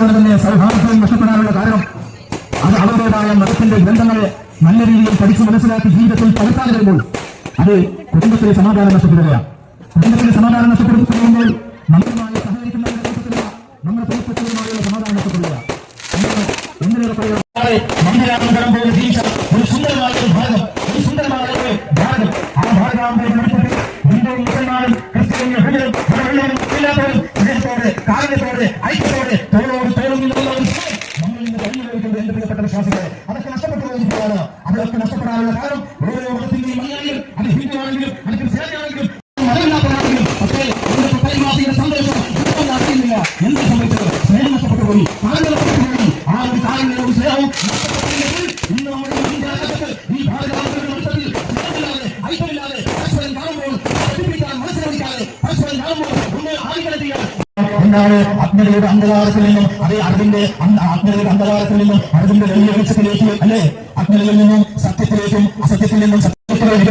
അതുപോലെ തന്നെ സൗഹാർദ്ദവും നഷ്ടപ്പെടാനുള്ള കാരണം അത് അവരുടേതായ മതത്തിന്റെ ഗ്രന്ഥങ്ങളെ നല്ല രീതിയിൽ പഠിച്ചു മനസ്സിലാക്കി ജീവിതത്തിൽ പകർത്താൻ വരുമ്പോൾ അത് കുടുംബത്തിലെ സമാധാനം നഷ്ടപ്പെടുകയാണ്. കുടുംബത്തിലെ സമാധാനം നഷ്ടപ്പെടുത്തുമ്പോൾ ജീവിച്ച ഒരു ഐക്യത്തോടെ നഷ്ടപ്പെടാനുള്ള കാരണം ഓരോ മതത്തിന്റെയും മലയാളികൾ അത് ഹിന്ദു ആണെങ്കിലും അത് ക്രിസ്ത്യാനിയാണെങ്കിലും മതമില്ലാത്തവരാണെങ്കിലും പക്ഷേ ഇന്നത്തെ പരിവാസിയുടെ സന്തോഷം നഷ്ടപ്പെട്ടു നഷ്ടപ്പെട്ടു പോയി. ആ ഒരു കാലങ്ങളും സ്നേഹവും നഷ്ടപ്പെട്ടില്ലെങ്കിൽ ഇന്ന് ഈ രാജ്യത്ത് എന്താണ്? അഗ്നിയുടെ അന്ധകാരത്തിൽ നിന്നും അതേ അറിവിന്റെ അഗ്നിയുടെ അന്ധകാരത്തിൽ നിന്നും അറിവിന്റെ വലിയ വെളിച്ചത്തിലേക്ക് അല്ലെ? അഗ്നിയിൽ നിന്നും സത്യത്തിലേക്കും അസത്യത്തിൽ നിന്നും സത്യത്തിലേക്ക്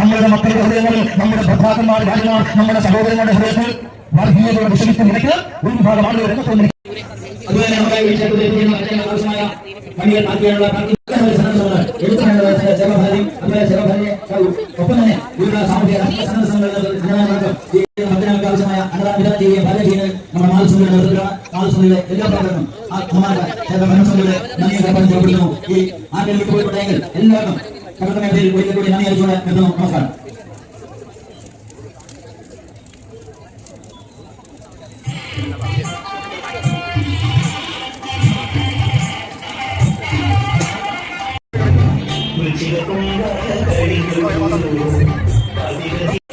നമ്മുടെ മക്കളുടെ ഹൃദയങ്ങളിൽ നമ്മുടെ ഭർത്താക്കന്മാർ ഭാര്യമാർ നമ്മുടെ സഹോദരങ്ങളുടെ ഹൃദയത്തിൽ വർഗീയതയുടെ വിഷയത്തിൽ നിനക്ക് ഒരു വിഭാഗം ആളുകൾ രംഗത്ത് അതുപോലെ ആവശ്യമായ ഒപ്പം തന്നെ സാമൂഹ്യ விதத்திய பதவியினர் நம்ம நாள் சூழல் இருக்கிறோம் நாள் சூழல் எல்லா பிரபலம் மனசூழல் நன்மை கப்பல் சொல்லும் ஆண்கள் விட்டு போய்விட்டார்கள் எல்லாரும் கடந்த நேரத்தில் ஒழிக்கக்கூடிய நன்மை அரிசோட மிகவும் நமஸ்காரம். Thank you.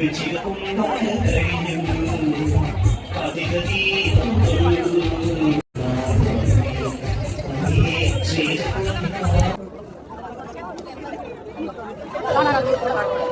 നന്ദി അറിയിച്ചുകൊണ്ട് നിർത്തുന്നു നമസ്കാരം കാണാൻ